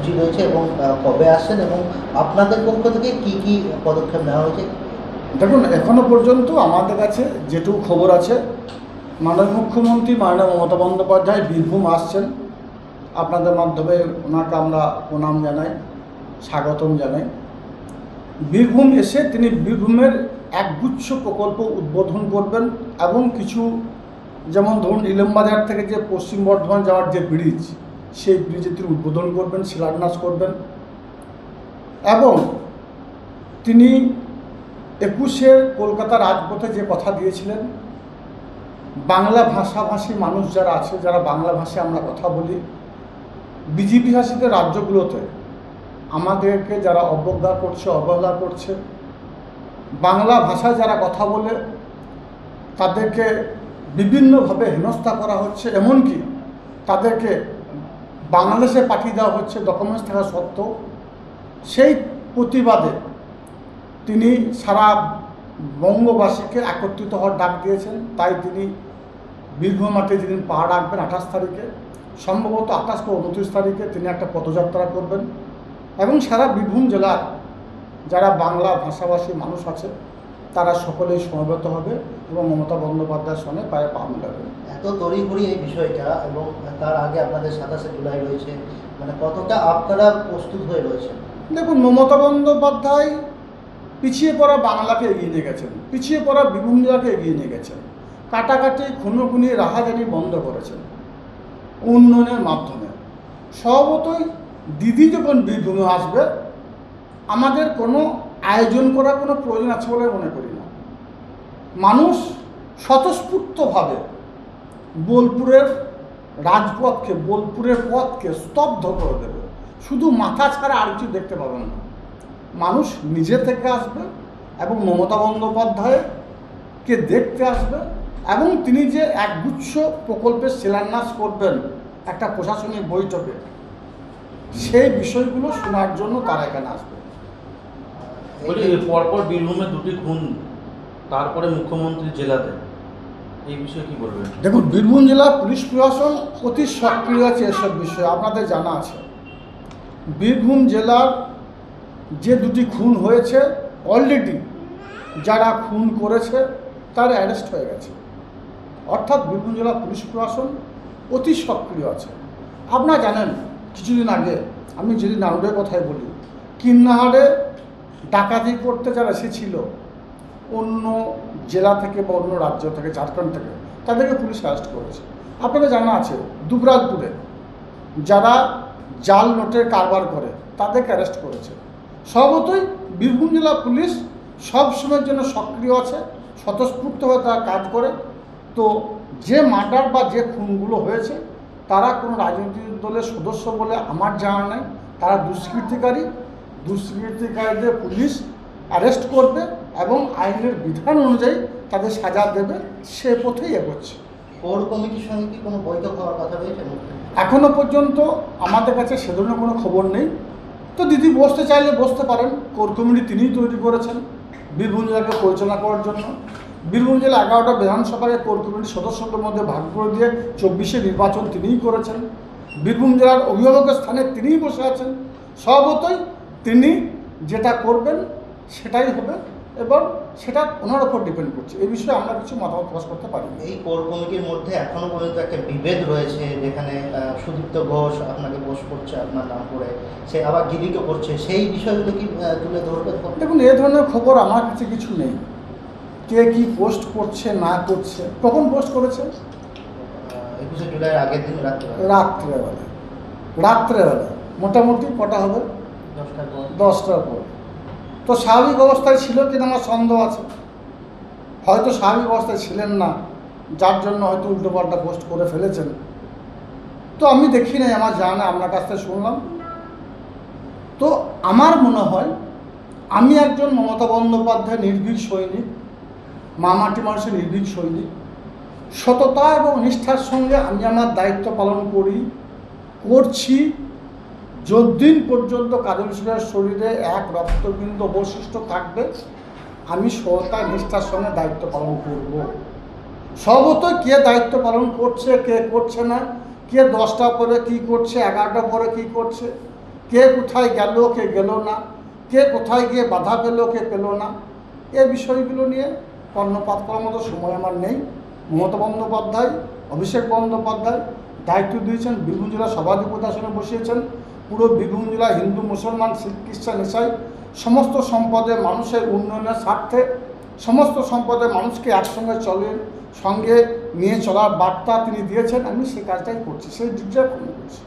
কর্মসূচি রয়েছে এবং কবে আসছেন এবং আপনাদের পক্ষ থেকে কি কি পদক্ষেপ নেওয়া হয়েছে? দেখুন, এখনও পর্যন্ত আমাদের কাছে যেটুকু খবর আছে, মাননীয় মুখ্যমন্ত্রী, মাননীয় মমতা বন্দ্যোপাধ্যায় বীরভূম আসছেন। আপনাদের মাধ্যমে ওনাকে আমরা প্রণাম জানাই, স্বাগতম জানাই। বীরভূম এসে তিনি বীরভূমের একগুচ্ছ প্রকল্প উদ্বোধন করবেন এবং কিছু, যেমন ধরুন, ইলমবাজার থেকে যে পশ্চিম বর্ধমান যাওয়ার যে ব্রিজ সেই ব্রিজে তিনি উদ্বোধন করবেন, শিলান্যাস করবেন। এবং তিনি একুশে কলকাতা রাজপথে যে কথা দিয়েছিলেন, বাংলা ভাষাভাষী মানুষ যারা আছে, যারা বাংলা ভাষায় আমরা কথা বলি, বিজেপি শাসিত রাজ্যগুলোতে আমাদেরকে যারা অবজ্ঞা করছে, অবহেলা করছে, বাংলা ভাষায় যারা কথা বলে, তাদেরকে বিভিন্নভাবে হেনস্থা করা হচ্ছে, এমনকি তাদেরকে বাংলাদেশে পাঠিয়ে দেওয়া হচ্ছে ডকুমেন্টস থাকা সত্ত্বেও সেই প্রতিবাদে তিনি সারা বঙ্গবাসীকে একত্রিত হওয়ার ডাক দিয়েছেন। তাই তিনি বীরভূম মাঠে যেদিন পা রাখবেন আঠাশ তারিখে, সম্ভবত আঠাশ বা উনত্রিশ তারিখে তিনি একটা পদযাত্রা করবেন। এবং সারা বীরভূম জেলার যারা বাংলা ভাষাভাষী মানুষ আছে তারা সকলেই সমবেত হবে এবং মমতা বন্দ্যোপাধ্যায়ের সঙ্গে পায়ে পা মেলাবেন এত তড়িঘড়ি এই বিষয়টা এবং তার আগে আপনাদের সাতাশে জুলাই রয়েছে মানে কতটা আপনারা প্রস্তুত হয়ে রয়েছেন? দেখুন মমতা বন্দ্যোপাধ্যায় পিছিয়ে পড়া বাংলাকে এগিয়ে নিয়ে গেছেন পিছিয়ে পড়া জেলাকে এগিয়ে নিয়ে গেছেন কাটাকাটি খুনোখুনি রাহাজানি বন্ধ করেছেন উন্নয়নের মাধ্যমে। স্বভাবতই দিদি যখন বীরভূমে আসবে আমাদের কোনো আয়োজন করার কোনো প্রয়োজন আছে বলে মনে করি না। মানুষ স্বতঃস্ফূর্তভাবে বোলপুরের রাজপথকে, বোলপুরের পথকে স্তব্ধ করে দেবে। শুধু মাথা ছাড়া আর কিছু দেখতে পাবেন না। মানুষ নিজে থেকে আসবে এবং মমতা বন্দ্যোপাধ্যায়কে দেখতে আসবে এবং তিনি যে একগুচ্ছ প্রকল্পের শিলান্যাস করবেন একটা প্রশাসনিক বৈঠকে, সেই বিষয়গুলো শোনার জন্য তারা এখানে আসবে। বলি পরপর বীরভূমে দুটি খুন, তারপরে মুখ্যমন্ত্রী জেলাতে এই বিষয়ে কি বলবেন? দেখুন, বীরভূম জেলা পুলিশ প্রশাসন অতি সক্রিয় আছে এসব বিষয়ে, আপনাদের জানা আছে। বীরভূম জেলার যে দুটি খুন হয়েছে অলরেডি যারা খুন করেছে, তার অ্যারেস্ট হয়ে গেছে। অর্থাৎ বীরভূম জেলা পুলিশ প্রশাসন অতি সক্রিয় আছে। আপনারা জানেন, কিছুদিন আগে, আমি যদি নানুরের কথাই বলি, কিন্নাহারে ডাকাতি করতে যারা এসেছিল, অন্য জেলা থেকে বা অন্য রাজ্য থেকে, ঝাড়খণ্ড থেকে, তাদেরকে পুলিশ অ্যারেস্ট করেছে। আপনাদের জানা আছে, দুবরাজপুরে যারা জাল নোটের কারবার করে, তাদেরকে অ্যারেস্ট করেছে। স্বভাবতই বীরভূম জেলা পুলিশ সব সময়ের জন্য সক্রিয় আছে স্বতঃস্ফূর্তভাবে তারা কাজ করে। তো যে মার্ডার বা যে খুনগুলো হয়েছে, তারা কোনো রাজনৈতিক দলের সদস্য বলে আমার জানা নেই, তারা দুষ্কৃতিকারী। দুষ্কৃতিকারীদের পুলিশ অ্যারেস্ট করবে এবং আইনের বিধান অনুযায়ী তাদের সাজা দেবে সে পথেই এগোচ্ছে। কোর কমিটির সঙ্গে কি কোনো বৈঠক হওয়ার কথা রয়েছে? এখনও পর্যন্ত আমাদের কাছে সে ধরনের কোনো খবর নেই। তো দিদি বসতে চাইলে বসতে পারেন। কোর কমিটি তিনিই তৈরি করেছেন বীরভূম জেলাকে পরিচালনা করার জন্য। বীরভূম জেলা এগারোটা বিধানসভাকে কোর কমিটির সদস্যদের মধ্যে ভাগ করে দিয়ে চব্বিশে নির্বাচন তিনিই করেছেন। বীরভূম জেলার অভিভাবকের স্থানে তিনিই বসে আছেন। স্বভাবতই তিনি যেটা করবেন সেটাই হবে এবং সেটা ওনার ওপর ডিপেন্ড করছে। এই বিষয়ে আমরা কিছু মতামত প্রকাশ করতে পারি এই কোর কমিটির মধ্যে এখনও পর্যন্ত একটা বিভেদ রয়েছে যেখানে সুদীপ্ত ঘোষ আপনাকে পোস্ট করছে আপনার নাম করে সে আবার গিরিকে করছে। সেই বিষয়গুলো কি তুলে ধরবেন? দেখুন এ ধরনের খবর আমার কাছে কিছু নেই। কে কি পোস্ট করছে না করছে কখন পোস্ট করেছে? একুশে জুলাই আগের দিন রাত্রে। রাত্রেবেলা। রাত্রেবেলা। মোটামুটি কটা হবে? দশটার পর। তো স্বাভাবিক অবস্থায় ছিল কিনা আমার সন্দেহ আছে। হয়তো স্বাভাবিক অবস্থায় ছিলেন না, যার জন্য হয়তো উল্টোপাল্টা পোস্ট করে ফেলেছেন। তো আমি দেখি নাই, আমার জানা, আপনার কাছ থেকে শুনলাম। তো আমার মনে হয়, আমি একজন মমতা বন্দ্যোপাধ্যায় নির্ভীক সৈনিক মামাটি মানুষের নির্ভীক সৈনিক। সততা এবং নিষ্ঠার সঙ্গে আমি আমার দায়িত্ব পালন করি, করছি। যতদিন পর্যন্ত কাজল সিংহের শরীরে এক রক্তবিন্দু অবশিষ্ট থাকবে, আমি সততা নিষ্ঠার সঙ্গে দায়িত্ব পালন করব। সর্বতই কে দায়িত্ব পালন করছে, কে করছে না, কে দশটা পরে কি করছে, এগারোটা পরে কি করছে, কে কোথায় গেল, কে গেল না, কে কোথায় গিয়ে বাধা পেল, কে পেল না, এ বিষয়গুলো নিয়ে কর্ণপাত করার মতো সময় আমার নেই। মমতা বন্দ্যোপাধ্যায়, অভিষেক বন্দ্যোপাধ্যায়, দায়িত্ব দিয়েছেন, বীরভূম জেলা সভাধিপতি আসনে বসিয়েছেন। পুরো বীরভূম জেলা হিন্দু, মুসলমান, শিখ, খ্রিস্টান, ইসাই, সমস্ত সম্পদে মানুষের উন্নয়নের স্বার্থে, সমস্ত সম্পদে মানুষকে একসঙ্গে চলে, সঙ্গে নিয়ে চলার বার্তা তিনি দিয়েছেন। আমি সেই কাজটাই করছি, সেই দিকটাই করছি।